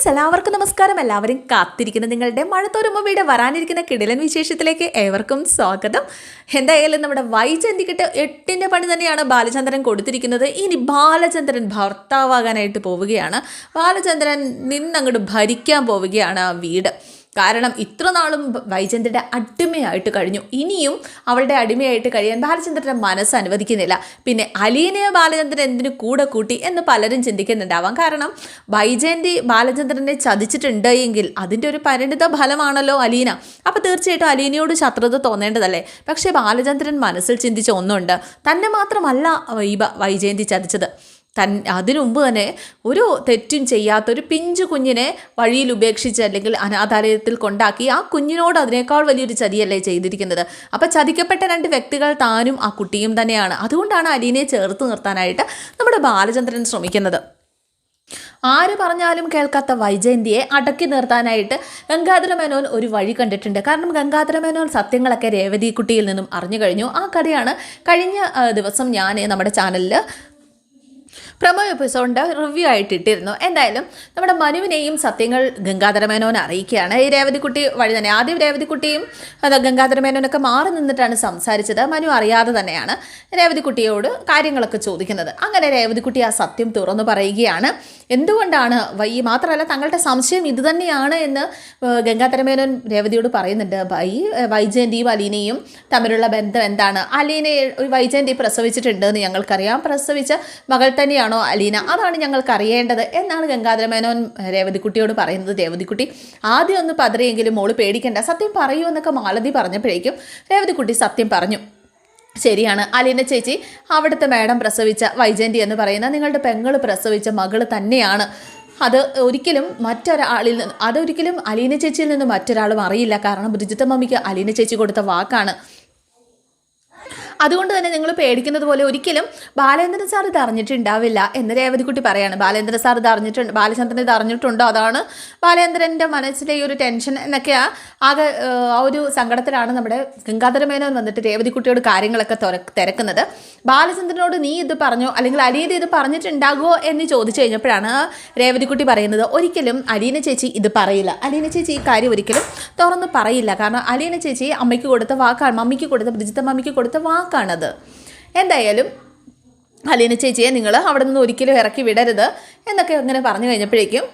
Friends എല്ലാവർക്കും നമസ്കാരം. എല്ലാവരും കാത്തിരിക്കുന്ന. നിങ്ങളുടെ മഴത്തോരുമ്മയുടെ വരാനിരിക്കുന്ന കിടിലൻ വിശേഷത്തിലേക്ക് ഏവർക്കും സ്വാഗതം. എന്തായാലും നമ്മുടെ വൈചന്തിക്കിട്ട് എട്ടിന്റെ പണി തന്നെയാണ് ബാലചന്ദ്രൻ കൊടുത്തിരിക്കുന്നത്. ഇനി ബാലചന്ദ്രൻ ഭർത്താവാകാനായിട്ട് പോവുകയാണ്. ബാലചന്ദ്രൻ നിന്നങ്ങോട്ട് ഭരിക്കാൻ പോവുകയാണ് ആ വീട്. കാരണം ഇത്ര നാളും വൈചന്ദ്രന്റെ അടിമയായിട്ട് കഴിഞ്ഞു. ഇനിയും അവളുടെ അടിമയായിട്ട് കഴിയാൻ ബാലചന്ദ്രന്റെ മനസ്സ് അനുവദിക്കുന്നില്ല. പിന്നെ അലീനയെ ബാലചന്ദ്രൻ എന്തിനു കൂടെ കൂട്ടി എന്ന് പലരും ചിന്തിക്കുന്നുണ്ടാവാം. കാരണം വൈജയന്തി ബാലചന്ദ്രനെ ചതിച്ചിട്ടുണ്ട് എങ്കിൽ അതിന്റെ ഒരു പരിണിത ഫലമാണല്ലോ അലീന. അപ്പോൾ തീർച്ചയായിട്ടും അലീനയോട് ശത്രുത തോന്നേണ്ടതല്ലേ? പക്ഷേ ബാലചന്ദ്രൻ മനസ്സിൽ ചിന്തിച്ച ഒന്നുണ്ട്. തന്നെ മാത്രമല്ല ഈ വൈജയന്തി ചതിച്ചത്. തൻ അതിനു മുമ്പ് തന്നെ ഒരു തെറ്റും ചെയ്യാത്ത ഒരു പിഞ്ചു കുഞ്ഞിനെ വഴിയിൽ ഉപേക്ഷിച്ച് അല്ലെങ്കിൽ അനാഥാലയത്തിൽ കൊണ്ടാക്കി ആ കുഞ്ഞിനോട് അതിനേക്കാൾ വലിയൊരു ചതിയല്ലേ ചെയ്തിരിക്കുന്നത്. അപ്പോൾ ചതിക്കപ്പെട്ട രണ്ട് വ്യക്തികൾ താനും ആ കുട്ടിയും തന്നെയാണ്. അതുകൊണ്ടാണ് അലീനയെ ചേർത്ത് നിർത്താനായിട്ട് നമ്മുടെ ബാലചന്ദ്രൻ ശ്രമിക്കുന്നത്. ആര് പറഞ്ഞാലും കേൾക്കാത്ത വൈജയന്തിയെ അടക്കി നിർത്താനായിട്ട് ഗംഗാധര മേനോൻ ഒരു വഴി കണ്ടിട്ടുണ്ട്. കാരണം ഗംഗാധര മേനോൻ സത്യങ്ങളൊക്കെ രേവതി കുട്ടിയിൽ നിന്നും അറിഞ്ഞു കഴിഞ്ഞു. ആ കഥയാണ് കഴിഞ്ഞ ദിവസം ഞാൻ നമ്മുടെ ചാനലിൽ പ്രമോ എപ്പിസോഡിന്റെ റിവ്യൂ ആയിട്ട് ഇട്ടിരുന്നു എന്തായാലും നമ്മുടെ മനുവിനെയും സത്യങ്ങൾ ഗംഗാധരമേനോനെ അറിയിക്കുകയാണ്. ഈ രേവതിക്കുട്ടി വഴി തന്നെ. ആദ്യം രേവതിക്കുട്ടിയും അത് ഗംഗാധര മേനോനൊക്കെ മാറി നിന്നിട്ടാണ് സംസാരിച്ചത്. മനു അറിയാതെ തന്നെയാണ് രേവതിക്കുട്ടിയോട് കാര്യങ്ങളൊക്കെ ചോദിക്കുന്നത്. അങ്ങനെ രേവതിക്കുട്ടി ആ സത്യം തുറന്നു പറയുകയാണ്. എന്തുകൊണ്ടാണ് വൈ മാത്രമല്ല തങ്ങളുടെ സംശയം ഇതുതന്നെയാണ് എന്ന് ഗംഗാധരമേനോൻ ഗംഗാധര മേനോൻ രേവതിയോട് പറയുന്നുണ്ട്. വൈ വൈജയന്തിയും അലീനയും തമ്മിലുള്ള ബന്ധം എന്താണ്? അലീനയെ വൈജയന്തി പ്രസവിച്ചിട്ടുണ്ട് എന്ന് ഞങ്ങൾക്കറിയാം. പ്രസവിച്ച മകൾ തന്നെയാണോ അലീന? അതാണ് ഞങ്ങൾക്ക് അറിയേണ്ടത് എന്നാണ് ഗംഗാധരമേനോൻ രേവതിക്കുട്ടിയോട് പറയുന്നത്. രേവതിക്കുട്ടി ആദ്യം ഒന്ന് പതറിയെങ്കിലും മോൾ പേടിക്കണ്ട. സത്യം പറയൂ എന്നൊക്കെ മാലതി പറഞ്ഞപ്പോഴേക്കും രേവതിക്കുട്ടി സത്യം പറഞ്ഞു. ശരിയാണ്. അലീന ചേച്ചി അവിടുത്തെ മാഡം പ്രസവിച്ച വൈജയന്തി എന്ന് പറയുന്ന നിങ്ങളുടെ പെങ്ങൾ പ്രസവിച്ച മകൾ തന്നെയാണ്. അത് ഒരിക്കലും മറ്റൊരാളിൽ നിന്ന് അതൊരിക്കലും അലീന ചേച്ചിയിൽ നിന്ന് മറ്റൊരാളും അറിയില്ല. കാരണം ബ്രിജിത്ത മമ്മിക്ക് അലീന ചേച്ചി കൊടുത്ത വാക്കാണ്. അതുകൊണ്ട് തന്നെ നിങ്ങൾ പേടിക്കുന്നത് പോലെ ഒരിക്കലും ബാലേന്ദ്രൻ സാർ ഇത് അറിഞ്ഞിട്ടുണ്ടാവില്ല എന്ന് രേവതിക്കുട്ടി പറയാണ്. ബാലേന്ദ്രൻ സാർ ഇത് അറിഞ്ഞിട്ടുണ്ട് ബാലചന്ദ്രൻ ഇത് അറിഞ്ഞിട്ടുണ്ടോ? അതാണ് ബാലേന്ദ്രന്റെ മനസ്സിലെ ഈ ഒരു ടെൻഷൻ എന്നൊക്കെ ആകെ ആ ഒരു സങ്കടത്തിലാണ് നമ്മുടെ ഗംഗാധരമേനോൻ വന്നിട്ട് രേവതിക്കുട്ടിയോട് കാര്യങ്ങളൊക്കെ തുര- തിരക്കുന്നത്. ബാലചന്ദ്രനോട് നീ ഇത് പറഞ്ഞോ? അല്ലെങ്കിൽ അലീന ഇത് പറഞ്ഞിട്ടുണ്ടാകുമോ എന്ന് ചോദിച്ചു കഴിഞ്ഞപ്പോഴാണ് രേവതിക്കുട്ടി പറയുന്നത് ഒരിക്കലും അലീന ചേച്ചി ഇത് പറയില്ല. അലീന ചേച്ചി ഈ കാര്യം ഒരിക്കലും തുറന്ന് പറയില്ല. കാരണം അലീന ചേച്ചി അമ്മയ്ക്ക് കൊടുത്ത വാക്കാണ്. മമ്മിക്ക് കൊടുത്ത ബ്രിജിത്ത മമ്മിക്ക് കൊടുത്ത വാക്കാണത് എന്തായാലും അലീന ചേച്ചിയെ നിങ്ങൾ അവിടെ നിന്ന് ഒരിക്കലും ഇറക്കി വിടരുത് എന്നൊക്കെ അങ്ങനെ പറഞ്ഞു കഴിഞ്ഞപ്പോഴേക്കും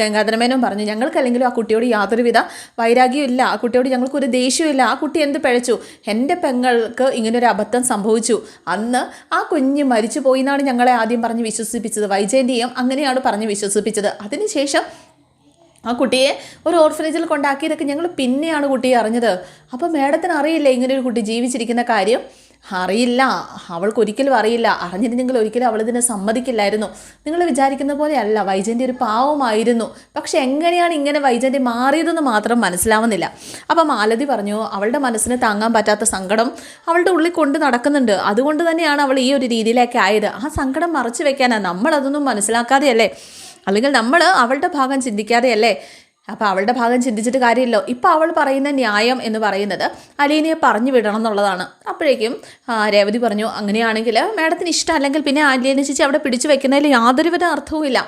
ഗംഗാധരമേനോൻ പറഞ്ഞു ഞങ്ങൾക്കല്ലെങ്കിലും ആ കുട്ടിയോട് യാതൊരുവിധ വൈരാഗ്യമില്ല ആ കുട്ടിയോട് ഞങ്ങൾക്കൊരു ദേഷ്യമില്ല ആ കുട്ടി എന്ത് പിഴച്ചു? എന്റെ പെങ്ങൾക്ക് ഇങ്ങനൊരു അബദ്ധം സംഭവിച്ചു. അന്ന് ആ കുഞ്ഞ് മരിച്ചു പോയി എന്നാണ് ഞങ്ങളെ ആദ്യം പറഞ്ഞ് വിശ്വസിപ്പിച്ചത്. വൈജയന്തിയും അങ്ങനെയാണ് പറഞ്ഞ് വിശ്വസിപ്പിച്ചത്. അതിനുശേഷം ആ കുട്ടിയെ ഒരു ഓർഫനേജിൽ കൊണ്ടാക്കിയതൊക്കെ ഞങ്ങൾ പിന്നെയാണ് കുട്ടിയെ അറിഞ്ഞത്. അപ്പോൾ മേഡത്തിന് അറിയില്ല ഇങ്ങനൊരു കുട്ടി ജീവിച്ചിരിക്കുന്ന കാര്യം? അറിയില്ല. അവൾക്ക് ഒരിക്കലും അറിയില്ല. അറിഞ്ഞിരുന്നെങ്കിൽ ഒരിക്കലും അവൾ ഇതിനെ സമ്മതിക്കില്ലായിരുന്നു. നിങ്ങൾ വിചാരിക്കുന്ന പോലെയല്ല വൈജന്റെ ഒരു പാവമായിരുന്നു. പക്ഷെ എങ്ങനെയാണ് ഇങ്ങനെ വൈജന്റെ മാറിയതെന്ന് മാത്രം മനസ്സിലാവുന്നില്ല. അപ്പം മാലതി പറഞ്ഞു അവളുടെ മനസ്സിന് താങ്ങാൻ പറ്റാത്ത സങ്കടം അവളുടെ ഉള്ളിൽ കൊണ്ട് നടക്കുന്നുണ്ട്. അതുകൊണ്ട് തന്നെയാണ് അവൾ ഈ ഒരു രീതിയിലേക്ക് ആയത്. ആ സങ്കടം മറച്ചു വെക്കാനാണ് നമ്മളതൊന്നും മനസ്സിലാക്കാതെയല്ലേ? അല്ലെങ്കിൽ നമ്മൾ അവളുടെ ഭാഗം ചിന്തിക്കാതെയല്ലേ? അപ്പോൾ അവളുടെ ഭാഗം ചിന്തിച്ചിട്ട് കാര്യമില്ലോ ഇപ്പോൾ അവൾ പറയുന്ന ന്യായം എന്ന് പറയുന്നത് അലീനയെ പറഞ്ഞു വിടണം എന്നുള്ളതാണ്. അപ്പോഴേക്കും രേവതി പറഞ്ഞു അങ്ങനെയാണെങ്കിൽ മാഡത്തിന് ഇഷ്ടമല്ലെങ്കിൽ പിന്നെ അലീന ചേച്ചി അവിടെ പിടിച്ചു വെക്കുന്നതിൽ യാതൊരുവിധ അർത്ഥവുമില്ല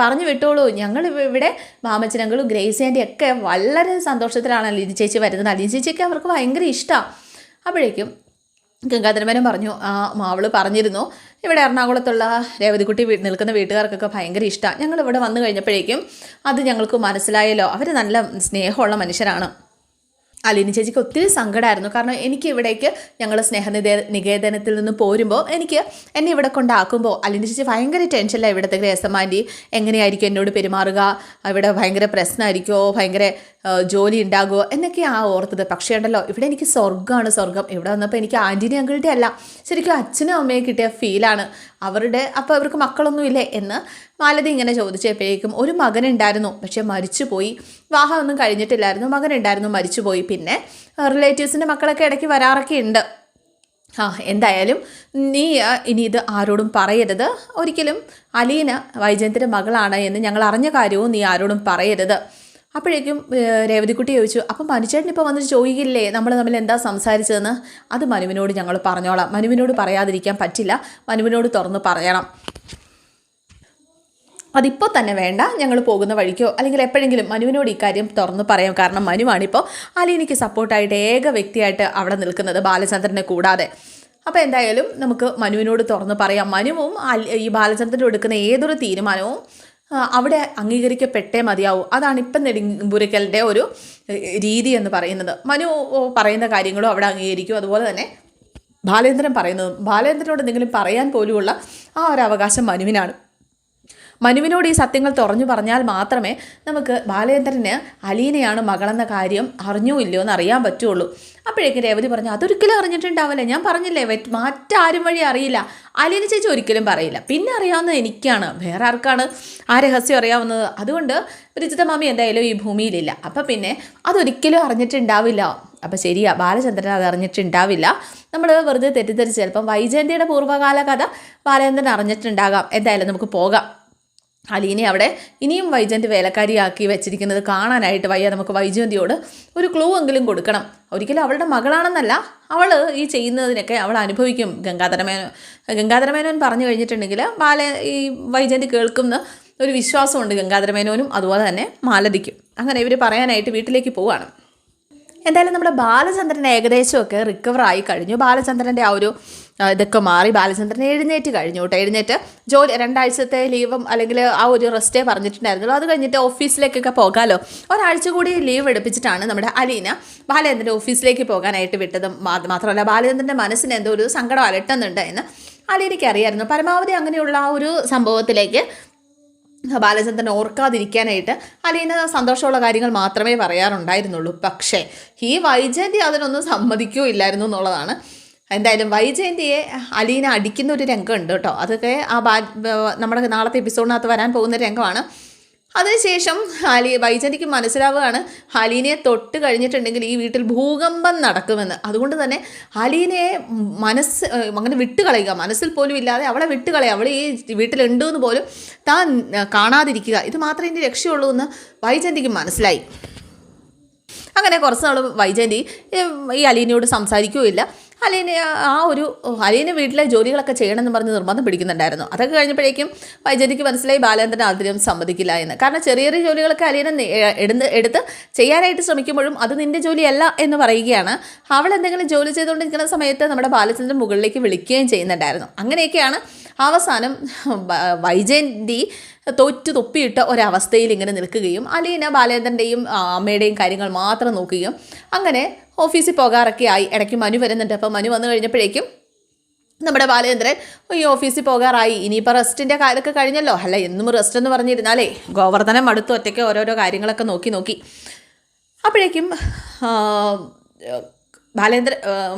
പറഞ്ഞു വിട്ടോളൂ. ഞങ്ങൾ ഇവിടെ മാമച്ചനങ്ങളും ഗ്രേസ് ആന്റി ഒക്കെ വളരെ സന്തോഷത്തിലാണ് അലീന ചേച്ചി വരുന്നത്. അലീന ചേച്ചിയൊക്കെ അവർക്ക് ഭയങ്കര ഇഷ്ടമാണ് അപ്പോഴേക്കും ഗംഗാധരമേനൻ പറഞ്ഞു ആ മാവൾ പറഞ്ഞിരുന്നു. ഇവിടെ എറണാകുളത്തുള്ള രേവതിക്കുട്ടി നിൽക്കുന്ന വീട്ടുകാർക്കൊക്കെ ഭയങ്കര ഇഷ്ടമാണ് ഞങ്ങൾ ഇവിടെ വന്നു കഴിഞ്ഞപ്പോഴേക്കും അത് ഞങ്ങൾക്ക് മനസ്സിലായല്ലോ. അവർ നല്ല സ്നേഹമുള്ള മനുഷ്യരാണ്. അലീന ചേച്ചിക്ക് ഒത്തിരി സങ്കടമായിരുന്നു കാരണം എനിക്ക് ഇവിടേക്ക് ഞങ്ങൾ സ്നേഹനിധ നികേതനത്തിൽ നിന്ന് പോരുമ്പോൾ എനിക്ക് എന്നെ ഇവിടെ കൊണ്ടാക്കുമ്പോൾ അലീന ചേച്ചി ഭയങ്കര ടെൻഷനിലാണ് ഇവിടുത്തെ ഗ്രേസമാന്റി എങ്ങനെയായിരിക്കും എന്നോട് പെരുമാറുക? ഇവിടെ ഭയങ്കര പ്രശ്നമായിരിക്കുമോ ഭയങ്കര ജോലി ഉണ്ടാകുമോ എന്നൊക്കെ ആ ഓർത്തത്. പക്ഷേ ഉണ്ടല്ലോ ഇവിടെ എനിക്ക് സ്വർഗമാണ് സ്വർഗം ഇവിടെ വന്നപ്പോൾ എനിക്ക് ആന്റിനി അങ്കിളുടെ അല്ല. ശരിക്കും അച്ഛനും അമ്മയെ കിട്ടിയ ഫീലാണ് അവരുടെ അപ്പോൾ അവർക്ക് മക്കളൊന്നുമില്ലേ എന്ന് മാലതി ഇങ്ങനെ ചോദിച്ചപ്പോഴേക്കും ഒരു മകനുണ്ടായിരുന്നു പക്ഷേ മരിച്ചുപോയി വിവാഹമൊന്നും കഴിഞ്ഞിട്ടില്ലായിരുന്നു. മകനുണ്ടായിരുന്നു മരിച്ചുപോയി പിന്നെ റിലേറ്റീവ്സിന്റെ മക്കളൊക്കെ ഇടയ്ക്ക് വരാറൊക്കെ ഉണ്ട്. ആ എന്തായാലും നീ ഇനി ഇത് ആരോടും പറയരുത്. ഒരിക്കലും അലീന വൈജയന്തിന്റെ മകളാണ് എന്ന് ഞങ്ങൾ അറിഞ്ഞ കാര്യവും നീ ആരോടും പറയരുത്. അപ്പോഴേക്കും രേവതിക്കുട്ടി ചോദിച്ചു അപ്പം മനുചേട്ടൻ ഇപ്പോൾ വന്നിട്ട് ചോദിക്കില്ലേ? നമ്മൾ തമ്മിൽ എന്താ സംസാരിച്ചതെന്ന്? അത് മനുവിനോട് ഞങ്ങൾ പറഞ്ഞോളാം. മനുവിനോട് പറയാതിരിക്കാൻ പറ്റില്ല. മനുവിനോട് തുറന്ന് പറയണം. അതിപ്പോൾ തന്നെ വേണ്ട. ഞങ്ങൾ പോകുന്ന വഴിക്കോ? അല്ലെങ്കിൽ എപ്പോഴെങ്കിലും മനുവിനോട് ഇക്കാര്യം തുറന്ന് പറയാം. കാരണം മനുവാണിപ്പോൾ അലീനയ്ക്ക് സപ്പോർട്ടായിട്ട് ഏക വ്യക്തിയായിട്ട് അവിടെ നിൽക്കുന്നത് ബാലചന്ദ്രനെ കൂടാതെ. അപ്പോൾ എന്തായാലും നമുക്ക് മനുവിനോട് തുറന്ന് പറയാം. മനുവും ഈ ബാലചന്ദ്രൻ എടുക്കുന്ന ഏതൊരു തീരുമാനവും അവിടെ അംഗീകരിക്കപ്പെട്ടേ മതിയാവൂ. അതാണ് ഇപ്പം നെടുമ്പുരക്കലിന്റെ ഒരു രീതി എന്ന് പറയുന്നത്. മനു പറയുന്ന കാര്യങ്ങളും അവിടെ അംഗീകരിക്കും. അതുപോലെ തന്നെ ബാലേന്ദ്രൻ പറയുന്നതും ബാലേന്ദ്രനോട് എന്തെങ്കിലും പറയാൻ പോലുമുള്ള ആ ഒരു അവകാശം മനുവിനാണ്. മനുവിനോട് ഈ സത്യങ്ങൾ തുറഞ്ഞു പറഞ്ഞാൽ മാത്രമേ നമുക്ക് ബാലേന്ദ്രന് അലീനയാണ് മകളെന്ന കാര്യം അറിഞ്ഞോ ഇല്ലയോ എന്ന് അറിയാൻ പറ്റുള്ളൂ. അപ്പോഴേക്കും രേവതി പറഞ്ഞു അതൊരിക്കലും അറിഞ്ഞിട്ടുണ്ടാവില്ല. ഞാൻ പറഞ്ഞില്ലേ മറ്റാരും വഴി അറിയില്ല. അലീന ചേച്ചി ഒരിക്കലും പറയില്ല. പിന്നെ അറിയാവുന്നത് എനിക്കാണ്. വേറെ ആർക്കാണ് ആ രഹസ്യം അറിയാവുന്നത്? അതുകൊണ്ട് രുചിത മാമി എന്തായാലും ഈ ഭൂമിയിലില്ല. അപ്പം പിന്നെ അതൊരിക്കലും അറിഞ്ഞിട്ടുണ്ടാവില്ല. അപ്പം ശരിയാ ബാലചന്ദ്രൻ അത് അറിഞ്ഞിട്ടുണ്ടാവില്ല. നമ്മൾ വെറുതെ തെറ്റിദ്ധരിച്ച് ചിലപ്പം വൈജയന്തിയുടെ പൂർവകാല കഥ ബാലചന്ദ്രൻ അറിഞ്ഞിട്ടുണ്ടാകാം. എന്തായാലും നമുക്ക് പോകാം. അലീനെ അവിടെ ഇനിയും വൈജയന്തി വേലക്കാരിയാക്കി വെച്ചിരിക്കുന്നത് കാണാനായിട്ട് വയ്യ. നമുക്ക് വൈജയന്തിയോട് ഒരു ക്ലൂ എങ്കിലും കൊടുക്കണം. ഒരിക്കലും അവളുടെ മകളാണെന്നല്ല അവൾ ഈ ചെയ്യുന്നതിനൊക്കെ അവൾ അനുഭവിക്കും. ഗംഗാധരമേനോൻ ഗംഗാധരമേനോൻ പറഞ്ഞു കഴിഞ്ഞിട്ടുണ്ടെങ്കിൽ ബാല ഈ വൈജയന്തി കേൾക്കുന്ന ഒരു വിശ്വാസമുണ്ട് ഗംഗാധരമേനോനും അതുപോലെ തന്നെ മാലതിക്കും. അങ്ങനെ ഇവർ പറയാനായിട്ട് വീട്ടിലേക്ക് പോവുകയാണ് എന്തായാലും നമ്മുടെ ബാലചന്ദ്രൻ ഏകദേശമൊക്കെ റിക്കവർ ആയി കഴിഞ്ഞു. ബാലചന്ദ്രന്റെ ആ ഒരു ഇതൊക്കെ മാറി. ബാലചന്ദ്രൻ എഴുന്നേറ്റ് കഴിഞ്ഞു കേട്ടോ. എഴുന്നേറ്റ് ജോലി രണ്ടാഴ്ചത്തെ ലീവും അല്ലെങ്കിൽ ആ ഒരു റെസ്റ്റേ പറഞ്ഞിട്ടുണ്ടായിരുന്നല്ലോ അത് കഴിഞ്ഞിട്ട് ഓഫീസിലേക്കൊക്കെ പോകാമല്ലോ ഒരാഴ്ച കൂടി ലീവ് എടുപ്പിച്ചിട്ടാണ് നമ്മുടെ അലീന ബാലചന്ദ്രന്റെ ഓഫീസിലേക്ക് പോകാനായിട്ട് വിട്ടത്. മാത്രമല്ല ബാലചന്ദ്രന്റെ മനസ്സിന് എന്തോ ഒരു സങ്കടം അലട്ടുന്നുണ്ട് എന്ന് അലീനയ്ക്ക് അറിയായിരുന്നു. പരമാവധി അങ്ങനെയുള്ള ആ ഒരു സംഭവത്തിലേക്ക് ബാലചന്ദ്രൻ ഓർക്കാതിരിക്കാനായിട്ട് അലീന സന്തോഷമുള്ള കാര്യങ്ങൾ മാത്രമേ പറയാറുണ്ടായിരുന്നുള്ളൂ. പക്ഷേ ഈ വൈജയന്തി അതിനൊന്നും സമ്മതിക്കൂ ഇല്ലായിരുന്നു എന്നുള്ളതാണ് എന്തായാലും വൈജയന്തിയെ അലീന അടിക്കുന്ന ഒരു രംഗമുണ്ട് കേട്ടോ. അതൊക്കെ ആ ബാ നമ്മുടെ നാളത്തെ എപ്പിസോഡിനകത്ത് വരാൻ പോകുന്ന രംഗമാണ്. അതിനുശേഷം ഹാലി വൈജന്തിക്ക് മനസ്സിലാവുകയാണ് ഹലീനയെ തൊട്ട് കഴിഞ്ഞിട്ടുണ്ടെങ്കിൽ ഈ വീട്ടിൽ ഭൂകമ്പം നടക്കുമെന്ന്. അതുകൊണ്ട് തന്നെ ഹലീനയെ മനസ്സ് അങ്ങനെ വിട്ടുകളയുക. മനസ്സിൽ പോലും ഇല്ലാതെ അവളെ വിട്ടുകളയുക. അവൾ ഈ വീട്ടിലുണ്ട് എന്ന് പോലും താൻ കാണാതിരിക്കുക. ഇത് മാത്രമേ എന്റെ രക്ഷയുള്ളൂ എന്ന് വൈജന്തിക്ക് മനസ്സിലായി. അങ്ങനെ കുറച്ച് നാൾ വൈജയന്തി ഈ അലീനയോട് സംസാരിക്കുകയില്ല. അലീന ആ ഒരു അലീന വീട്ടിലെ ജോലികളൊക്കെ ചെയ്യണമെന്ന് പറഞ്ഞ് നിർബന്ധം പിടിക്കുന്നുണ്ടായിരുന്നു. അതൊക്കെ കഴിഞ്ഞപ്പോഴേക്കും വൈജന്തിക്ക് മനസ്സിലായി ബാലേന്ദ്രൻ ആദ്യം സമ്മതിക്കില്ല എന്ന്. കാരണം ചെറിയ ചെറിയ ജോലികളൊക്കെ അലീന എടുത്ത് എടുത്ത് ചെയ്യാനായിട്ട് ശ്രമിക്കുമ്പോഴും അത് നിന്റെ ജോലിയല്ല എന്ന് പറയുകയാണ്. അവൾ എന്തെങ്കിലും ജോലി ചെയ്തുകൊണ്ടിരിക്കുന്ന സമയത്ത് നമ്മുടെ ബാലചന്ദ്രൻ മുകളിലേക്ക് വിളിക്കുകയും ചെയ്യുന്നുണ്ടായിരുന്നു. അങ്ങനെയൊക്കെയാണ് അവസാനം വൈജയന്തി തോറ്റു തൊപ്പിയിട്ട ഒരവസ്ഥയിൽ ഇങ്ങനെ നിൽക്കുകയും അലീന ബാലേന്ദ്രന്റെയും അമ്മയുടെയും കാര്യങ്ങൾ മാത്രം നോക്കുകയും അങ്ങനെ ഓഫീസിൽ പോകാറൊക്കെ ആയി. ഇടയ്ക്ക് മനു വരുന്നുണ്ട്. അപ്പോൾ മനു വന്നു കഴിഞ്ഞപ്പോഴേക്കും നമ്മുടെ ബാലചന്ദ്രൻ ഈ ഓഫീസിൽ പോകാറായി. ഇനിയിപ്പോൾ റെസ്റ്റിന്റെ കാലൊക്കെ കഴിഞ്ഞല്ലോ. അല്ല എന്നും റെസ്റ്റ് എന്ന് പറഞ്ഞിരുന്നാലേ. ഗോവർദ്ധനം അടുത്ത് ഒറ്റയ്ക്ക് ഓരോരോ കാര്യങ്ങളൊക്കെ നോക്കി നോക്കി. അപ്പോഴേക്കും ബാലേന്ദ്ര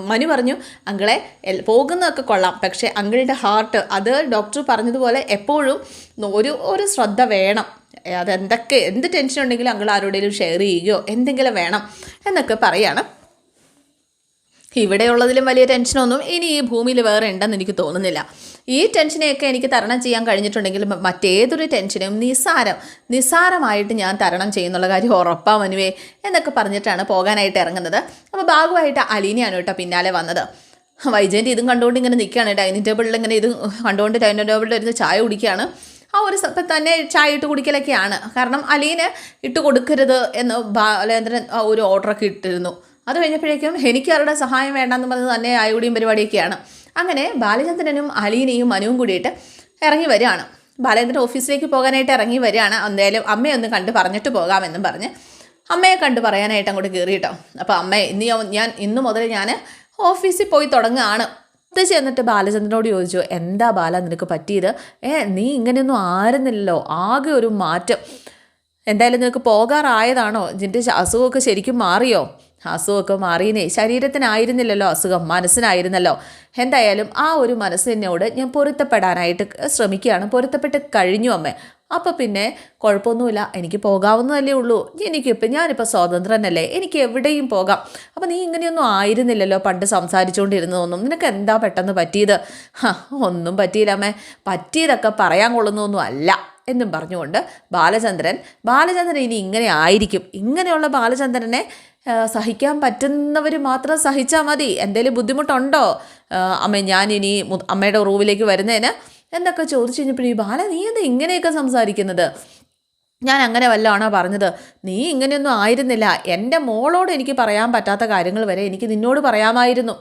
മനു പറഞ്ഞു അങ്കിളെ പോകുന്നതൊക്കെ കൊള്ളാം. പക്ഷേ അങ്കിളുടെ ഹാർട്ട് അത് ഡോക്ടർ പറഞ്ഞതുപോലെ എപ്പോഴും ഒരു ഒരു ശ്രദ്ധ വേണം. അതെന്തൊക്കെ എന്ത് ടെൻഷൻ ഉണ്ടെങ്കിലും അങ്കിൾ ആരോടെങ്കിലും ഷെയർ ചെയ്യുകയോ എന്തെങ്കിലും വേണം എന്നൊക്കെ പറയാണ്. ഇവിടെയുള്ളതിലും വലിയ ടെൻഷനൊന്നും ഇനി ഈ ഭൂമിയിൽ വേറെ ഉണ്ടെന്ന് എനിക്ക് തോന്നുന്നില്ല. ഈ ടെൻഷനെയൊക്കെ എനിക്ക് തരണം ചെയ്യാൻ കഴിഞ്ഞിട്ടുണ്ടെങ്കിൽ മറ്റേതൊരു ടെൻഷനും നിസ്സാരം നിസ്സാരമായിട്ട് ഞാൻ തരണം ചെയ്യുന്നുള്ള കാര്യം ഉറപ്പാ മനുവേ എന്നൊക്കെ പറഞ്ഞിട്ടാണ് പോകാനായിട്ട് ഇറങ്ങുന്നത്. അപ്പോൾ ഭാഗമായിട്ട് അലീനയാണ് കേട്ടോ പിന്നാലെ വന്നത്. വൈജയന്റെ ഇതും കണ്ടുകൊണ്ട് ഇങ്ങനെ നിൽക്കുകയാണ് ഡൈനിങ് ടേബിളിൽ ഇങ്ങനെ ഇത് കണ്ടുകൊണ്ട് ഡൈനിങ് ടേബിളിൽ ഇരുന്ന് ചായ കുടിക്കുകയാണ്. ആ ഒരു ഇപ്പം തന്നെ ചായ ഇട്ട് കുടിക്കലൊക്കെയാണ്. കാരണം അലീന് ഇട്ട് കൊടുക്കരുത് എന്ന് ബാലേന്ദ്രൻ ഒരു ഓർഡറൊക്കെ ഇട്ടിരുന്നു. അത് കഴിഞ്ഞപ്പോഴേക്കും എനിക്ക് അവരുടെ സഹായം വേണ്ടെന്ന് പറഞ്ഞ് തന്നെ ആയുടിയും പരിപാടിയൊക്കെയാണ്. അങ്ങനെ ബാലചന്ദ്രനും അലീനയും മനുവും കൂടിയിട്ട് ഇറങ്ങി വരികയാണ്. ബാലചന്ദ്രൻ ഓഫീസിലേക്ക് പോകാനായിട്ട് ഇറങ്ങി വരികയാണ്. എന്തായാലും അമ്മയൊന്ന് കണ്ട് പറഞ്ഞിട്ട് പോകാമെന്നും പറഞ്ഞ് അമ്മയെ കണ്ട് പറയാനായിട്ട് അങ്ങോട്ട് കയറിയിട്ടോ. അപ്പോൾ അമ്മ ഇന്ന് ഞാൻ ഇന്നു മുതൽ ഞാൻ ഓഫീസിൽ പോയി തുടങ്ങുകയാണ്. ഇത് ചെന്നിട്ട് ബാലചന്ദ്രനോട് ചോദിച്ചു എന്താ ബാല നിനക്ക് പറ്റിയത്? ഏ നീ ഇങ്ങനെയൊന്നും ആരുന്നില്ലല്ലോ ആകെ ഒരു മാറ്റം. എന്തായാലും നിനക്ക് പോകാറായതാണോ? നിന്റെ അസുഖമൊക്കെ ശരിക്കും മാറിയോ? അസുഖമൊക്കെ മാറിയേ ശരീരത്തിനായിരുന്നില്ലല്ലോ അസുഖം മനസ്സിനായിരുന്നല്ലോ. എന്തായാലും ആ ഒരു മനസ്സിനോട് ഞാൻ പൊരുത്തപ്പെടാനായിട്ട് ശ്രമിക്കുകയാണ്. പൊരുത്തപ്പെട്ട് കഴിഞ്ഞു അമ്മ. അപ്പോൾ പിന്നെ കുഴപ്പമൊന്നുമില്ല. എനിക്ക് പോകാവുന്നതല്ലേ ഉള്ളൂ. എനിക്കിപ്പോൾ ഞാനിപ്പോൾ സ്വതന്ത്രനല്ലേ. എനിക്ക് എവിടെയും പോകാം. അപ്പോൾ നീ ഇങ്ങനെയൊന്നും ആയിരുന്നില്ലല്ലോ പണ്ട് സംസാരിച്ചുകൊണ്ടിരുന്നതൊന്നും. നിനക്ക് എന്താ പെട്ടെന്ന് പറ്റിയത്? ഒന്നും പറ്റിയില്ല അമ്മേ. പറ്റിയതൊക്കെ പറയാൻ കൊള്ളുന്നൊന്നും അല്ല എന്നും പറഞ്ഞുകൊണ്ട് ബാലചന്ദ്രൻ ബാലചന്ദ്രൻ ഇനി ഇങ്ങനെ ആയിരിക്കും. ഇങ്ങനെയുള്ള ബാലചന്ദ്രനെ സഹിക്കാൻ പറ്റുന്നവർ മാത്രം സഹിച്ചാൽ മതി. എന്തെങ്കിലും ബുദ്ധിമുട്ടുണ്ടോ? അമ്മ ഞാനിനി അമ്മയുടെ റൂമിലേക്ക് വരുന്നതിന് എന്നൊക്കെ ചോദിച്ചു കഴിഞ്ഞപ്പോൾ ഈ ബാല നീ എന്താ ഇങ്ങനെയൊക്കെ സംസാരിക്കുന്നത്? ഞാൻ അങ്ങനെ വല്ലതാണോ പറഞ്ഞത്? നീ ഇങ്ങനെയൊന്നും ആയിരുന്നില്ല. എന്റെ മോളോട് എനിക്ക് പറയാൻ പറ്റാത്ത കാര്യങ്ങൾ വരെ എനിക്ക് നിന്നോട് പറയാമായിരുന്നു.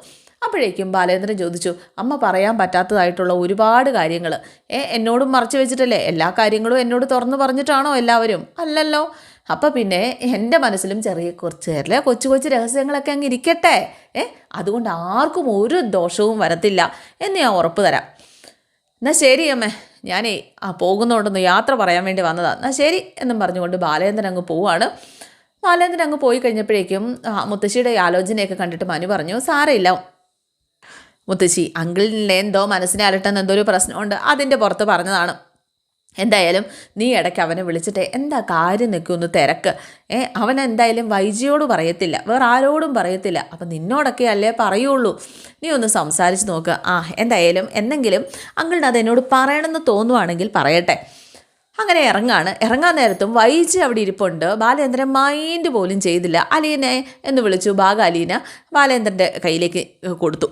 അപ്പോഴേക്കും ബാലേന്ദ്രൻ ചോദിച്ചു അമ്മ പറയാൻ പറ്റാത്തതായിട്ടുള്ള ഒരുപാട് കാര്യങ്ങൾ ഏ എന്നോടും മറച്ചു വെച്ചിട്ടല്ലേ? എല്ലാ കാര്യങ്ങളും എന്നോട് തുറന്നു പറഞ്ഞിട്ടാണോ എല്ലാവരും? അല്ലല്ലോ. അപ്പം പിന്നെ എന്റെ മനസ്സിലും ചെറിയ കുറച്ച് ചെറിയ കൊച്ചു കൊച്ചു രഹസ്യങ്ങളൊക്കെ അങ്ങ് ഇരിക്കട്ടെ. ഏ? അതുകൊണ്ട് ആർക്കും ഒരു ദോഷവും വരത്തില്ല എന്ന് ഞാൻ ഉറപ്പ് തരാം. എന്നാൽ ശരി അമ്മേ. ഞാനേ ആ പോകുന്നതുകൊണ്ടൊന്ന് യാത്ര പറയാൻ വേണ്ടി വന്നതാണ് എന്നാൽ ശരി എന്നും പറഞ്ഞുകൊണ്ട് ബാലേന്ദ്രൻ അങ്ങ് പോവാണ്. ബാലേന്ദ്രൻ അങ്ങ് പോയി കഴിഞ്ഞപ്പോഴേക്കും മുത്തശ്ശിയുടെ ആലോചനയൊക്കെ കണ്ടിട്ട് മനു പറഞ്ഞു സാരമില്ല. മുത്തശ്ശി അങ്കിളിന്റെ എന്തോ മനസ്സിനെ അലട്ടുന്ന എന്തോ ഒരു പ്രശ്നമുണ്ട്. അതിന്റെ പുറത്ത് പറഞ്ഞതാണ്. എന്തായാലും നീ ഇടയ്ക്ക് അവനെ വിളിച്ചിട്ട് എന്താ കാര്യം നിൽക്കുമെന്ന് തിരക്ക്? ഏ അവൻ എന്തായാലും വൈജിയോട് പറയത്തില്ല. വേറെ ആരോടും പറയത്തില്ല. അപ്പം നിന്നോടൊക്കെ അല്ലേ പറയുള്ളൂ. നീ ഒന്ന് സംസാരിച്ച് നോക്ക്. ആ എന്തായാലും എന്തെങ്കിലും അങ്കിളിന് അത് എന്നോട് പറയണമെന്ന് തോന്നുവാണെങ്കിൽ പറയട്ടെ. അങ്ങനെ ഇറങ്ങാണ്. ഇറങ്ങാൻ നേരത്തും വൈജി അവിടെ ഇരിപ്പുണ്ട്. ബാലേന്ദ്രൻ മൈൻഡ് പോലും ചെയ്തില്ല. അലീനെ എന്ന് വിളിച്ചു. ബാഗ അലീന ബാലേന്ദ്രന്റെ കയ്യിലേക്ക് കൊടുത്തു.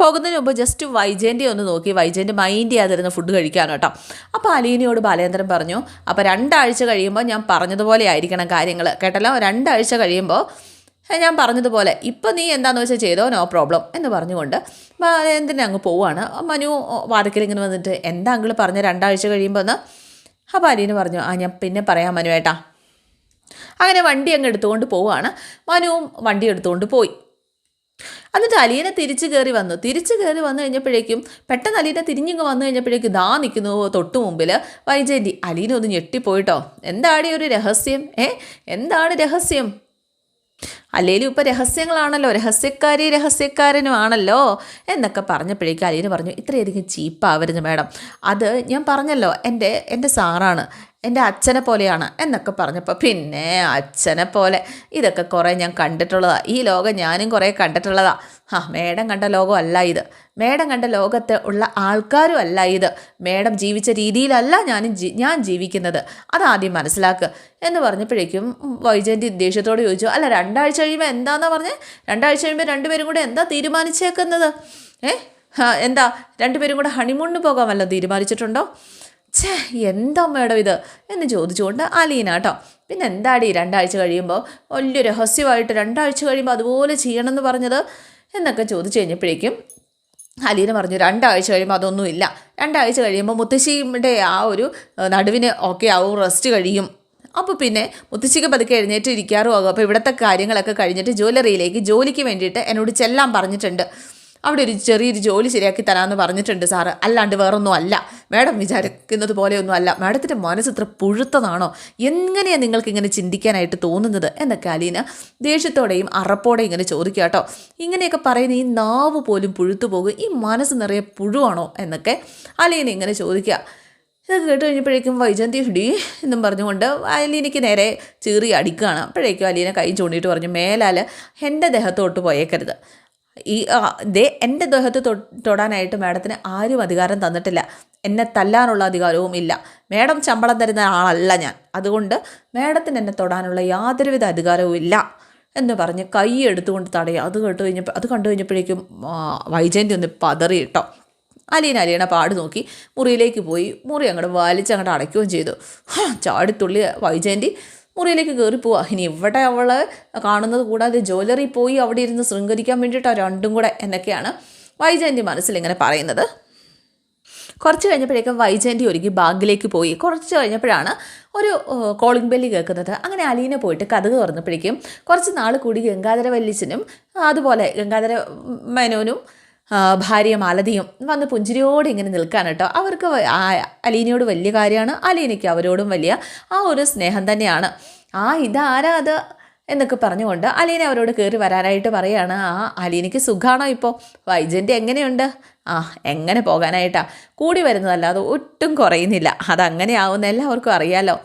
പോകുന്നതിന് മുമ്പ് ജസ്റ്റ് വൈജയന്റെ ഒന്ന് നോക്കി. വൈജയന്റെ മൈൻഡ് ചെയ്യാതിരുന്ന ഫുഡ് കഴിക്കാൻ കേട്ടോ. അപ്പോൾ അലീനയോട് ബാലേന്ദ്രൻ പറഞ്ഞു അപ്പോൾ രണ്ടാഴ്ച കഴിയുമ്പോൾ ഞാൻ പറഞ്ഞതുപോലെ ആയിരിക്കണം കാര്യങ്ങൾ കേട്ടല്ലോ? രണ്ടാഴ്ച കഴിയുമ്പോൾ ഞാൻ പറഞ്ഞതുപോലെ. ഇപ്പം നീ എന്താണെന്ന് വെച്ചാൽ ചെയ്തോ? No problem. എന്ന് പറഞ്ഞുകൊണ്ട് ബാലേന്ദ്രൻ അങ്ങ് പോവുകയാണ് മനു വാതിക്കലിങ്ങനെ വന്നിട്ട് എന്താ അങ്കിൾ പറഞ്ഞ രണ്ടാഴ്ച കഴിയുമ്പോൾ എന്ന്? അപ്പോൾ അലീന പറഞ്ഞു ആ ഞാൻ പിന്നെ പറയാം മനു ഏട്ടാ അങ്ങനെ വണ്ടി അങ്ങ് എടുത്തുകൊണ്ട് പോവുകയാണ് മനുവും വണ്ടി എടുത്തുകൊണ്ട് പോയി. എന്നിട്ട് അലീന തിരിച്ചു കയറി വന്നു. തിരിച്ചു കയറി വന്നു കഴിഞ്ഞപ്പോഴേക്കും പെട്ടെന്ന് അലീന തിരിഞ്ഞിങ്ങ് വന്നു കഴിഞ്ഞപ്പോഴേക്കും ദാ നിൽക്കുന്നു തൊട്ട് മുമ്പിൽ വൈജയന്തി അലീന ഒന്ന് ഞെട്ടിപ്പോയിട്ടോ. എന്താണ് ഒരു രഹസ്യം? ഏ? എന്താണ് രഹസ്യം? അല്ലേലും ഇപ്പോൾ രഹസ്യങ്ങളാണല്ലോ. രഹസ്യക്കാരി രഹസ്യക്കാരനും ആണല്ലോ എന്നൊക്കെ പറഞ്ഞപ്പോഴേക്കും അലീന പറഞ്ഞു ഇത്രയധികം ചീപ്പാവരുത് മാഡം. അത് ഞാൻ പറഞ്ഞല്ലോ എന്റെ എന്റെ സാറാണ്. എന്റെ അച്ഛനെ പോലെയാണ് എന്നൊക്കെ പറഞ്ഞപ്പോൾ പിന്നെ അച്ഛനെ പോലെ. ഇതൊക്കെ കുറേ ഞാൻ കണ്ടിട്ടുള്ളതാണ് ഈ ലോകം ഞാനും കുറേ കണ്ടിട്ടുള്ളതാണ് ആ മേഡം കണ്ട ലോകമല്ല ഇത്. മേഡം കണ്ട ലോകത്ത് ഉള്ള ആൾക്കാരും അല്ല ഇത്. മേഡം ജീവിച്ച രീതിയിലല്ല ഞാനും ഞാൻ ജീവിക്കുന്നത്. അതാദ്യം മനസ്സിലാക്കുക എന്ന് പറഞ്ഞപ്പോഴേക്കും വൈജയന്തി ദേഷ്യത്തോട് ചോദിച്ചു അല്ല രണ്ടാഴ്ച കഴിയുമ്പോൾ എന്താണെന്നാണ് പറഞ്ഞേ? രണ്ടാഴ്ച കഴിയുമ്പോൾ രണ്ടുപേരും കൂടെ എന്താ തീരുമാനിച്ചേക്കുന്നത്? ഏ? എന്താ? രണ്ടുപേരും കൂടെ ഹണിമൂണിന് പോകാൻ വല്ലതും തീരുമാനിച്ചിട്ടുണ്ടോ? ഛേ എന്താ മേഡം ഇത്? എന്ന് ചോദിച്ചുകൊണ്ട് അലീന കേട്ടോ പിന്നെ എന്താടി രണ്ടാഴ്ച കഴിയുമ്പോൾ വലിയ രഹസ്യമായിട്ട് രണ്ടാഴ്ച കഴിയുമ്പോൾ അതുപോലെ ചെയ്യണമെന്ന് പറഞ്ഞത്? എന്നൊക്കെ ചോദിച്ചു കഴിഞ്ഞപ്പോഴേക്കും അലീന പറഞ്ഞു രണ്ടാഴ്ച കഴിയുമ്പോൾ അതൊന്നുമില്ല. രണ്ടാഴ്ച കഴിയുമ്പോൾ മുത്തശ്ശിയുടെ ആ ഒരു നടുവിന് ഓക്കെ ആവും റെസ്റ്റ് കഴിയും. അപ്പോൾ പിന്നെ മുത്തശ്ശിക്ക് പതുക്കെ എഴുന്നേറ്റ് ഇരിക്കാറുമാകും അപ്പോൾ ഇവിടുത്തെ കാര്യങ്ങളൊക്കെ കഴിഞ്ഞിട്ട് ജ്വല്ലറിയിലേക്ക് ജോലിക്ക് വേണ്ടിയിട്ട് എന്നോട് ചെല്ലാൻ പറഞ്ഞിട്ടുണ്ട്. അവിടെ ഒരു ചെറിയൊരു ജോലി ശരിയാക്കി തരാമെന്ന് പറഞ്ഞിട്ടുണ്ട് സാറ്. അല്ലാണ്ട് വേറൊന്നും അല്ല മാഡം വിചാരിക്കുന്നത് പോലെയൊന്നും അല്ല മാഡത്തിന്റെ മനസ്സ് ഇത്ര പുഴുത്തതാണോ? എങ്ങനെയാണ് നിങ്ങൾക്ക് ഇങ്ങനെ ചിന്തിക്കാനായിട്ട് തോന്നുന്നത്? എന്നൊക്കെ അലീന ദേഷ്യത്തോടെയും അറപ്പോടെ ഇങ്ങനെ ചോദിക്കുക കേട്ടോ. ഇങ്ങനെയൊക്കെ പറയുന്ന ഈ നാവ് പോലും പുഴുത്തു പോകും. ഈ മനസ്സ് നിറയെ പുഴുവാണോ? എന്നൊക്കെ അലീന ഇങ്ങനെ ചോദിക്കുക. ഇതൊക്കെ കേട്ട് കഴിഞ്ഞപ്പോഴേക്കും വൈജന്തി ഡി എന്നും പറഞ്ഞുകൊണ്ട് അലീനയ്ക്ക് നേരെ ചീറി അടിക്കുകയാണ്. അപ്പോഴേക്കും അലീന കൈ ചൂണ്ടിയിട്ട് പറഞ്ഞു മേലാൽ എന്റെ ദേഹത്തോട്ട് പോയേക്കരുത്. ഈ ദേ എന്റെ ദേഹത്ത് തൊടാനായിട്ട് മാഡത്തിന് ആരും അധികാരം തന്നിട്ടില്ല. എന്നെ തല്ലാനുള്ള അധികാരവും ഇല്ല. മാഡം ശമ്പളം തരുന്ന ആളല്ല ഞാൻ. അതുകൊണ്ട് മാഡത്തിന് എന്നെ തൊടാനുള്ള യാതൊരുവിധ അധികാരവും ഇല്ല എന്ന് പറഞ്ഞ് കൈ എടുത്തുകൊണ്ട് തടയുക അത് കേട്ട് കഴിഞ്ഞപ്പോൾ അത് കണ്ടു കഴിഞ്ഞപ്പോഴേക്കും വൈജയന്തി ഒന്ന് പതറി കേട്ടോ. അലീന അലീന പാട് നോക്കി മുറിയിലേക്ക് പോയി. മുറി അങ്ങോട്ട് വലിച്ച് അങ്ങോട്ട് അടയ്ക്കുകയും ചെയ്തു. ചാടിത്തുള്ളി വൈജയന്തി മുറിയിലേക്ക് കയറി ഇനി ഇവിടെ അവൾ കാണുന്നത് കൂടാതെ ജ്വല്ലറി പോയി അവിടെ ഇരുന്ന് ശൃംഗരിക്കാൻ വേണ്ടിയിട്ടാണ് രണ്ടും കൂടെ എന്നൊക്കെയാണ് വൈജയന്റെ മനസ്സിൽ ഇങ്ങനെ പറയുന്നത്. കുറച്ച് കഴിഞ്ഞപ്പോഴേക്കും വൈജയന്റെ ഒരുങ്ങി ബാഗിലേക്ക് പോയി. കുറച്ച് കഴിഞ്ഞപ്പോഴാണ് ഒരു കോളിംഗ് ബെല്ലി കേൾക്കുന്നത്. അങ്ങനെ അലീന പോയിട്ട് കഥക് തുറന്നപ്പോഴേക്കും കുറച്ച് നാൾ കൂടി ഗംഗാധര വല്ലിച്ചനും അതുപോലെ ഗംഗാധര മേനോനും ഭാര്യ മാലതിയും വന്ന് പുഞ്ചിരിയോട് ഇങ്ങനെ നിൽക്കാൻ കേട്ടോ. അവർക്ക് അലീനയോട് വലിയ കാര്യമാണ്. അലീനയ്ക്ക് അവരോടും വലിയ ആ ഒരു സ്നേഹം തന്നെയാണ്. ആ ഇതാരാ അത് എന്നൊക്കെ പറഞ്ഞുകൊണ്ട് അലീന അവരോട് കയറി വരാനായിട്ട് പറയാണ്. ആ അലീനയ്ക്ക് സുഖമാണോ ഇപ്പോൾ വൈജന്റെ എങ്ങനെയുണ്ട്? ആ എങ്ങനെ പോകാനായിട്ടാ? കൂടി വരുന്നതല്ലാതെ ഒട്ടും കുറയുന്നില്ല. അതങ്ങനെ ആവുന്ന എല്ലാവർക്കും അറിയാലോ.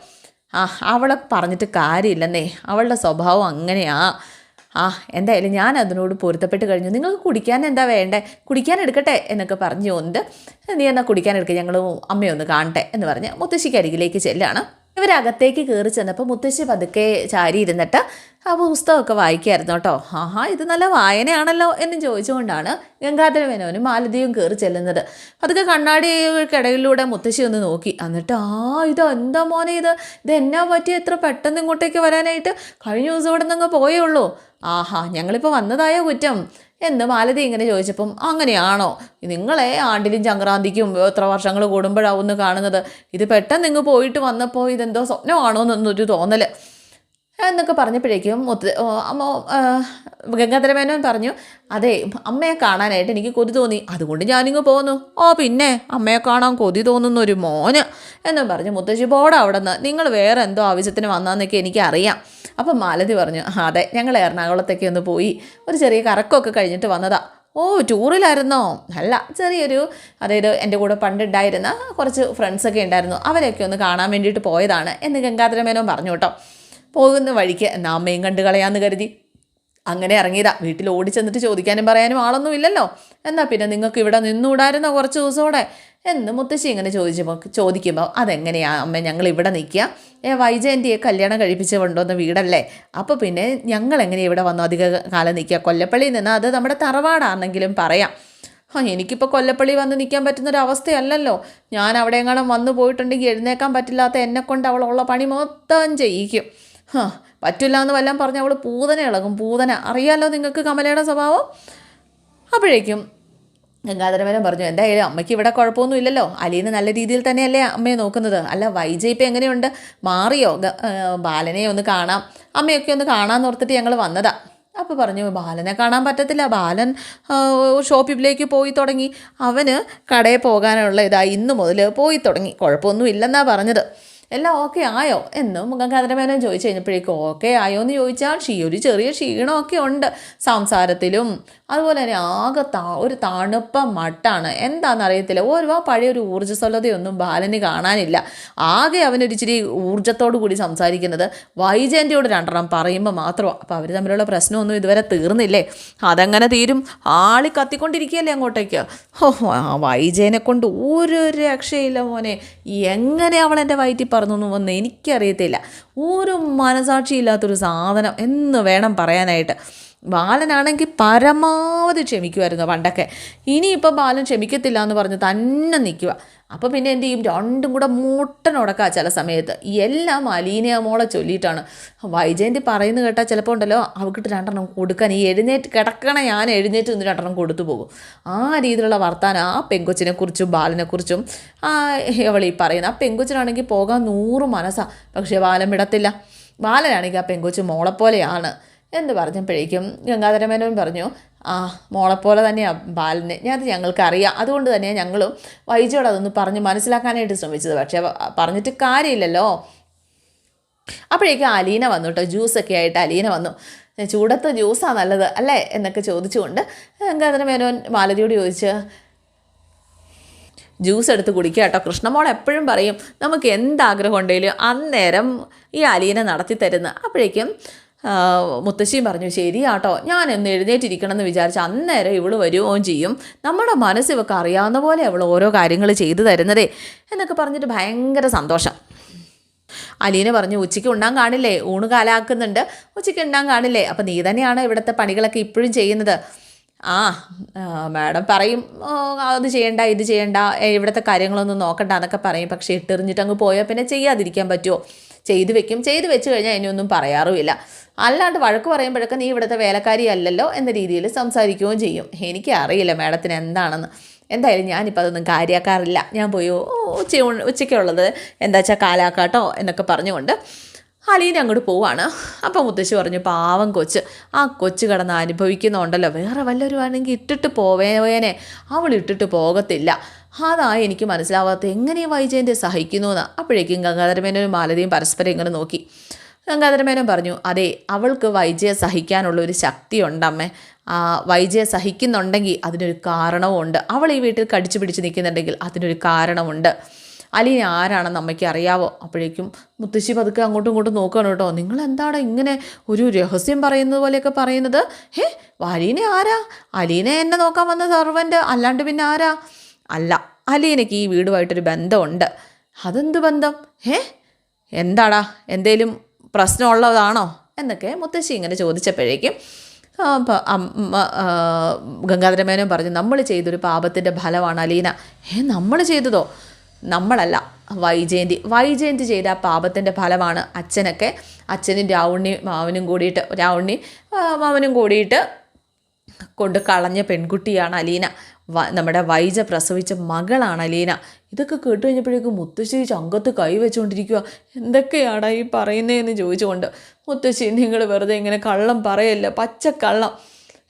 ആ അവളെ പറഞ്ഞിട്ട് കാര്യമില്ലെന്നേ. അവളുടെ സ്വഭാവം അങ്ങനെയാ. ആ എന്തായാലും ഞാൻ അതിനോട് പൊരുത്തപ്പെട്ട് കഴിഞ്ഞു. നിങ്ങൾക്ക് കുടിക്കാൻ എന്താ വേണ്ടേ? കുടിക്കാൻ എടുക്കട്ടെ എന്നൊക്കെ പറഞ്ഞുകൊണ്ട് നീ എന്നാൽ കുടിക്കാൻ എടുക്കുക ഞങ്ങൾ അമ്മയൊന്ന് കാണട്ടെ എന്ന് പറഞ്ഞ് മുത്തശ്ശിക്ക് അരികിലേക്ക് ചെല്ലാണ്. ഇവരകത്തേക്ക് കയറി ചെന്നപ്പോൾ മുത്തശ്ശി പതുക്കെ ചാരി ഇരുന്നിട്ട് ആ പുസ്തകമൊക്കെ വായിക്കായിരുന്നു കേട്ടോ. ആഹാ ഇത് നല്ല വായനയാണല്ലോ എന്ന് ചോദിച്ചുകൊണ്ടാണ് ഗംഗാധര മേനോനും മാലതിയും കയറി ചെല്ലുന്നത്. അതൊക്കെ കണ്ണാടിക്കിടയിലൂടെ മുത്തശ്ശി ഒന്ന് നോക്കി. എന്നിട്ട് ആ ഇത് എന്താ മോനെ ഇത്? ഇത് എന്നാ പറ്റിയ? എത്ര പെട്ടെന്ന് ഇങ്ങോട്ടേക്ക് വരാനായിട്ട്? കഴിഞ്ഞ ദിവസം ഇവിടെ നിന്ന് പോയേ ഉള്ളൂ. ആഹാ ഞങ്ങളിപ്പോൾ വന്നതായോ കുറ്റം. എന്ന് മാലതി ഇങ്ങനെ ചോദിച്ചപ്പം അങ്ങനെയാണോ? നിങ്ങളെ ആണ്ടിലും ചങ്ക്രാന്തിക്കും എത്ര വർഷങ്ങൾ കൂടുമ്പോഴാവുമെന്ന് കാണുന്നത്? ഇത് പെട്ടെന്ന് നിങ്ങൾ പോയിട്ട് വന്നപ്പോൾ ഇതെന്തോ സ്വപ്നമാണോ എന്നൊരു തോന്നൽ എന്നൊക്കെ പറഞ്ഞപ്പോഴേക്കും അമ്മ ഗംഗാധരമേനോൻ പറഞ്ഞു അതെ അമ്മയെ കാണാനായിട്ട് എനിക്ക് കൊതി തോന്നി. അതുകൊണ്ട് ഞാനിങ്ങ് പോന്നു. ഓ പിന്നെ? അമ്മയെ കാണാൻ കൊതി തോന്നുന്ന ഒരു മോന്? എന്ന് പറഞ്ഞു മുത്തശ്ശി. പോടാ അവിടെ നിന്ന് നിങ്ങൾ വേറെ എന്തോ ആവശ്യത്തിന് വന്നാന്നൊക്കെ എനിക്കറിയാം. അപ്പം മാലതി പറഞ്ഞു അതെ ഞങ്ങൾ എറണാകുളത്തേക്ക് ഒന്ന് പോയി ഒരു ചെറിയ കറക്കമൊക്കെ കഴിഞ്ഞിട്ട് വന്നതാ. ഓ ടൂറിലായിരുന്നോ? അല്ല ചെറിയൊരു അതായത് എന്റെ കൂടെ പണ്ടുണ്ടായിരുന്ന കുറച്ച് ഫ്രണ്ട്സൊക്കെ ഉണ്ടായിരുന്നു. അവരെയൊക്കെ ഒന്ന് കാണാൻ വേണ്ടിയിട്ട് പോയതാണ്. എന്ന് ഗംഗാധരമേനോൻ പറഞ്ഞു കേട്ടോ. പോകുന്ന വഴിക്ക് എന്നാ അമ്മയും കണ്ടു കളയാമെന്ന് കരുതി. അങ്ങനെ ഇറങ്ങിയതാ. വീട്ടിൽ ഓടി ചെന്നിട്ട് ചോദിക്കാനും പറയാനും ആളൊന്നും ഇല്ലല്ലോ. എന്നാൽ പിന്നെ നിങ്ങൾക്ക് ഇവിടെ നിന്നൂടായിരുന്നോ കുറച്ച് ദിവസമോടെ എന്ന് മുത്തശ്ശി ഇങ്ങനെ ചോദിച്ചപ്പോൾ ചോദിക്കുമ്പോൾ അതെങ്ങനെയാണ് അമ്മ ഞങ്ങൾ ഇവിടെ നിൽക്കുക? ഏ വൈജയന്തിയെ കല്യാണം കഴിപ്പിച്ച് കൊണ്ടുവന്ന വീടല്ലേ? അപ്പോൾ പിന്നെ ഞങ്ങൾ എങ്ങനെ ഇവിടെ വന്നു? അധിക കാലം നിൽക്കുക? കൊല്ലപ്പള്ളിയിൽ നിന്ന് അത് നമ്മുടെ തറവാടാണെങ്കിലും പറയാം. ആ എനിക്കിപ്പോൾ കൊല്ലപ്പള്ളി വന്ന് നിൽക്കാൻ പറ്റുന്നൊരവസ്ഥയല്ലല്ലോ. ഞാൻ അവിടെ എങ്ങാനും വന്നു പോയിട്ടുണ്ടെങ്കിൽ എഴുന്നേക്കാൻ പറ്റില്ലാത്ത എന്നെക്കൊണ്ട് അവളുള്ള പണി മൊത്തം ചെയ്യിക്കും. പറ്റില്ല എന്ന് വല്ലതും പറഞ്ഞ് അവൾ പൂതന ഇളകും. പൂതന അറിയാലോ നിങ്ങൾക്ക് കമലയുടെ സ്വഭാവം? അപ്പോഴേക്കും ഗംഗാധരമേനം പറഞ്ഞു എന്തായാലും അമ്മയ്ക്ക് ഇവിടെ കുഴപ്പമൊന്നും ഇല്ലല്ലോ. അലീന്ന് നല്ല രീതിയിൽ തന്നെയല്ലേ അമ്മയെ നോക്കുന്നത്. അല്ല വൈജയ് ഇപ്പം എങ്ങനെയുണ്ട്? മാറിയോ? ബാലനെ ഒന്ന് കാണാം. അമ്മയൊക്കെ ഒന്ന് കാണാമെന്ന് ഓർത്തിട്ട് ഞങ്ങൾ വന്നതാ. അപ്പോൾ പറഞ്ഞു ബാലനെ കാണാൻ പറ്റത്തില്ല. ബാലൻ ഷോപ്പിലേക്ക് പോയി തുടങ്ങി. അവന് കടയിൽ പോകാനുള്ള ഇതാ ഇന്നു മുതൽ പോയി തുടങ്ങി. കുഴപ്പമൊന്നും ഇല്ലെന്നാണ് പറഞ്ഞത്. എല്ലാം ഓക്കെ ആയോ? എന്ന് ഗംഗാധരമേനോൻ ചോദിച്ചു കഴിഞ്ഞപ്പോഴേക്കും ഓക്കെ ആയോ എന്ന് ചോദിച്ചാൽ ക്ഷീ ഒരു ചെറിയ ക്ഷീണമൊക്കെ ഉണ്ട് സംസാരത്തിലും. അതുപോലെ തന്നെ ആകെ താ ഒരു തണുപ്പ മട്ടാണ്. എന്താണെന്ന് അറിയത്തില്ല ഓരോ പഴയ ഒരു ഊർജസ്വലതയൊന്നും ബാലന് കാണാനില്ല. ആകെ അവനൊരു ഇച്ചിരി ഊർജത്തോടു കൂടി സംസാരിക്കുന്നത് വൈജയന്തിയോട് രണ്ടെണ്ണം പറയുമ്പോൾ മാത്രമാണ് അപ്പോൾ അവർ തമ്മിലുള്ള പ്രശ്നമൊന്നും ഇതുവരെ തീർന്നില്ലേ? അതങ്ങനെ തീരും? ആളി കത്തിക്കൊണ്ടിരിക്കുകയല്ലേ അങ്ങോട്ടേക്ക്? ഓ ആ വൈജയനെ കൊണ്ട് ഒരു രക്ഷയില്ല മോനെ. എങ്ങനെ അവൾ എന്റെ വയറ്റിൽ പറഞ്ഞു വന്ന് എനിക്കറിയത്തില്ല. ഒരു മനസാക്ഷിയില്ലാത്തൊരു സാധനം എന്ന് വേണം പറയാനായിട്ട്. ബാലനാണെങ്കിൽ പരമാവധി ക്ഷമിക്കുമായിരുന്നു പണ്ടൊക്കെ. ഇനിയിപ്പോൾ ബാലൻ ക്ഷമിക്കത്തില്ല എന്ന് പറഞ്ഞ് തന്നെ നിൽക്കുക. അപ്പോൾ പിന്നെ എന്ത് ചെയ്യും? രണ്ടും കൂടെ മുട്ടനുടക്കുക ചില സമയത്ത്. എല്ലാം അലീനയ മോളെ ചൊല്ലിയിട്ടാണ്. വൈജയന്തി പറയുന്നത് കേട്ടാൽ ചിലപ്പോൾ ഉണ്ടല്ലോ അവക്കിട്ട് രണ്ടെണ്ണം കൊടുക്കാൻ ഈ എഴുന്നേറ്റ് കിടക്കണ ഞാൻ എഴുന്നേറ്റ് നിന്ന് രണ്ടെണ്ണം കൊടുത്തു പോകും. ആ രീതിയിലുള്ള വർത്താനം ആ പെങ്കൊച്ചിനെക്കുറിച്ചും ബാലനെക്കുറിച്ചും അവൾ ഈ പറയുന്നത് ആ പെങ്കൊച്ചിനാണെങ്കിൽ പോകാൻ നൂറ് മനസ്സാണ് പക്ഷേ ബാലൻ വിടത്തില്ല. ബാലനാണെങ്കിൽ ആ പെങ്കൊച്ച് മോളെപ്പോലെയാണ്. എന്ന് പറഞ്ഞപ്പോഴേക്കും ഗംഗാധരമേനോൻ പറഞ്ഞു ആ മോളെപ്പോലെ തന്നെയാണ് ബാലന്. ഞാൻ ഞങ്ങൾക്കറിയാം. അതുകൊണ്ട് തന്നെ ഞങ്ങളും വൈജയോട് അതൊന്ന് പറഞ്ഞ് മനസ്സിലാക്കാനായിട്ട് ശ്രമിച്ചത്. പക്ഷേ പറഞ്ഞിട്ട് കാര്യമില്ലല്ലോ. അപ്പോഴേക്കും അലീന വന്നു കേട്ടോ ജ്യൂസൊക്കെ ആയിട്ട് അലീന വന്നു. ചൂടത്ത് ജ്യൂസാണ് നല്ലത് അല്ലേ? എന്നൊക്കെ ചോദിച്ചുകൊണ്ട് ഗംഗാധരമേനോൻ മാലതിയോട് ചോദിച്ച് ജ്യൂസ് എടുത്ത് കുടിക്കുക കേട്ടോ കൃഷ്ണമോൾ എപ്പോഴും പറയും നമുക്ക് എന്താഗ്രഹം ഉണ്ടെങ്കിലും അന്നേരം ഈ അലീന നടത്തി തരുന്ന അപ്പോഴേക്കും മുത്തശ്ശിയും പറഞ്ഞു ശരിയാട്ടോ ഞാൻ ഒന്ന് എഴുന്നേറ്റിരിക്കണം എന്ന് വിചാരിച്ച അന്നേരം ഇവൾ വരുകയും ചെയ്യും. നമ്മുടെ മനസ്സ് ഇവക്ക് അറിയാവുന്ന പോലെ അവൾ ഓരോ കാര്യങ്ങൾ ചെയ്തു തരുന്നതേ എന്നൊക്കെ പറഞ്ഞിട്ട് ഭയങ്കര സന്തോഷം. അലീന പറഞ്ഞു ഉച്ചയ്ക്ക് ഉണ്ണാൻ കാണില്ലേ? ഊണ് കാലാക്കുന്നുണ്ട്. ഉച്ചയ്ക്ക് ഉണ്ണാൻ കാണില്ലേ? അപ്പം നീ തന്നെയാണ് ഇവിടുത്തെ പണികളൊക്കെ ഇപ്പോഴും ചെയ്യുന്നത്? ആ മാഡം പറയും "ഓ, അത് ചെയ്യണ്ട ഇത് ചെയ്യണ്ട ഇവിടുത്തെ കാര്യങ്ങളൊന്നും നോക്കണ്ട എന്നൊക്കെ പറയും. പക്ഷേ ഇട്ടെറിഞ്ഞിട്ട് അങ്ങ് പോയാൽ പിന്നെ ചെയ്യാതിരിക്കാൻ പറ്റുമോ ചെയ്തു വെക്കും. ചെയ്തു വെച്ച് കഴിഞ്ഞാൽ ഇനിയൊന്നും പറയാറുമില്ല. അല്ലാണ്ട് വഴക്ക് പറയുമ്പോഴൊക്കെ നീ ഇവിടുത്തെ വേലക്കാരി അല്ലല്ലോ എന്ന രീതിയിൽ സംസാരിക്കുകയും ചെയ്യും. എനിക്ക് അറിയില്ല മാഡത്തിന് എന്താണെന്ന്. എന്തായാലും ഞാനിപ്പോൾ അതൊന്നും കാര്യമാക്കാറില്ല ഞാൻ പോയി "ഓ, ഉച്ച ഉച്ചയ്ക്കുള്ളത് എന്താ വെച്ചാൽ കാലാക്കാട്ടോ എന്നൊക്കെ പറഞ്ഞുകൊണ്ട് അലീന അങ്ങോട്ട് പോവാണ്. അപ്പം മുത്തശ്ശി പറഞ്ഞു പാവം കൊച്ച്. ആ കൊച്ച് കിടന്ന് അനുഭവിക്കുന്നുണ്ടല്ലോ. വേറെ വല്ലവരും ആണെങ്കിൽ ഇട്ടിട്ട് പോവേനെ അവൾ ഇട്ടിട്ട് പോകത്തില്ല. അതാ എനിക്ക് മനസ്സിലാവാത്ത എങ്ങനെ ഈ വൈജയന്റെ സഹിക്കുന്നു എന്ന് അപ്പോഴേക്കും ഗംഗാധരമേനൊരു മാലതിയും പരസ്പരം ഇങ്ങനെ നോക്കി. ഗംഗാധരമേനോൻ പറഞ്ഞു അതെ അവൾക്ക് വൈജയ സഹിക്കാനുള്ള ഒരു ശക്തിയുണ്ടമ്മേ വൈജയ സഹിക്കുന്നുണ്ടെങ്കിൽ അതിനൊരു കാരണവും ഉണ്ട് അവൾ ഈ വീട്ടിൽ കടിച്ചു പിടിച്ച് നിൽക്കുന്നുണ്ടെങ്കിൽ അതിനൊരു കാരണമുണ്ട് അലീന ആരാണെന്ന് അമ്മയ്ക്ക് അറിയാവോ? അപ്പോഴേക്കും മുത്തശ്ശി പതുക്കെ അങ്ങോട്ടും ഇങ്ങോട്ടും നോക്കുകയാണ് കേട്ടോ. നിങ്ങൾ എന്താണ് ഇങ്ങനെ ഒരു രഹസ്യം പറയുന്നത് പോലെയൊക്കെ പറയുന്നത്? ഹേ അലീന ആരാ? അലീന എന്നെ നോക്കാൻ വന്ന സർവന്റ് അല്ലാണ്ട് പിന്നെ ആരാ? അല്ല അലീനയ്ക്ക് ഈ വീടുമായിട്ടൊരു ബന്ധമുണ്ട്. അതെന്ത് ബന്ധം? ഹേ എന്താടാ? എന്തേലും പ്രശ്നമുള്ളതാണോ എന്നൊക്കെ മുത്തശ്ശി ഇങ്ങനെ ചോദിച്ചപ്പോഴേക്കും ഗംഗാധരമേനോൻ പറഞ്ഞു നമ്മൾ ചെയ്തൊരു പാപത്തിന്റെ ഫലമാണ് അലീന. ഏ നമ്മൾ ചെയ്തതോ? നമ്മളല്ല വൈജയന്തി. വൈജയന്തി ചെയ്ത ആ പാപത്തിന്റെ ഫലമാണ് അച്ഛനൊക്കെ. അച്ഛനും രാവുണ്ണി മാവനും കൂടിയിട്ട് രാവുണ്ണി മാവനും കൂടിയിട്ട് കൊണ്ട് കളഞ്ഞ പെൺകുട്ടിയാണ് അലീന. നമ്മുടെ വൈജ പ്രസവിച്ച മകളാണ് അലീന. ഇതൊക്കെ കേട്ട് കഴിഞ്ഞപ്പോഴേക്കും മുത്തശ്ശി ചങ്കത്ത് കൈ വെച്ചുകൊണ്ടിരിക്കുക എന്തൊക്കെയാടാ ഈ പറയുന്നതെന്ന് ചോദിച്ചുകൊണ്ട് മുത്തശ്ശി നിങ്ങൾ വെറുതെ ഇങ്ങനെ കള്ളം പറയല്ല. പച്ചക്കള്ളം.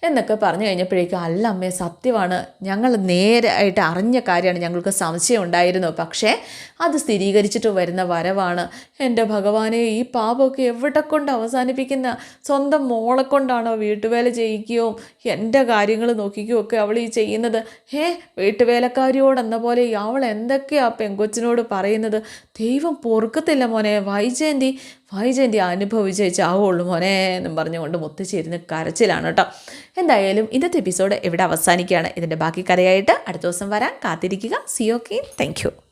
എന്നൊക്കെ പറഞ്ഞു കഴിഞ്ഞപ്പോഴേക്കും അല്ല അമ്മേ സത്യമാണ്. ഞങ്ങൾ നേരായിട്ട് അറിഞ്ഞ കാര്യമാണ്. ഞങ്ങൾക്ക് സംശയം ഉണ്ടായിരുന്നു. പക്ഷേ അത് സ്ഥിരീകരിച്ചിട്ട് വരുന്ന വരവാണ്. എന്റെ ഭഗവാനെ ഈ പാപമൊക്കെ എവിടെ കൊണ്ട് അവസാനിപ്പിക്കുന്ന? സ്വന്തം മോളെ കൊണ്ടാണോ വീട്ടുവേല ചെയ്യിക്കുകയോ എന്റെ കാര്യങ്ങൾ നോക്കിക്കുകയോ ഒക്കെ അവൾ ഈ ചെയ്യുന്നത്? ഏ വീട്ടുവേലക്കാരിയോടെന്ന പോലെ അവൾ എന്തൊക്കെയാ പെങ്കൊച്ചിനോട് പറയുന്നത്? ദൈവം പൊറുക്കത്തില്ല മോനെ. വൈജയന്തി വൈജയന്തി അനുഭവിച്ചേ ചാവുള്ളൂ മോനെ എന്നും പറഞ്ഞുകൊണ്ട് മുത്തുചേരുന്ന കരച്ചിലാണ് കേട്ടോ. എന്തായാലും ഇന്നത്തെ എപ്പിസോഡ് ഇവിടെ അവസാനിക്കുകയാണ്. ഇതിന്റെ ബാക്കി കഥയായിട്ട് അടുത്ത ദിവസം വരാൻ കാത്തിരിക്കുക. C okay thank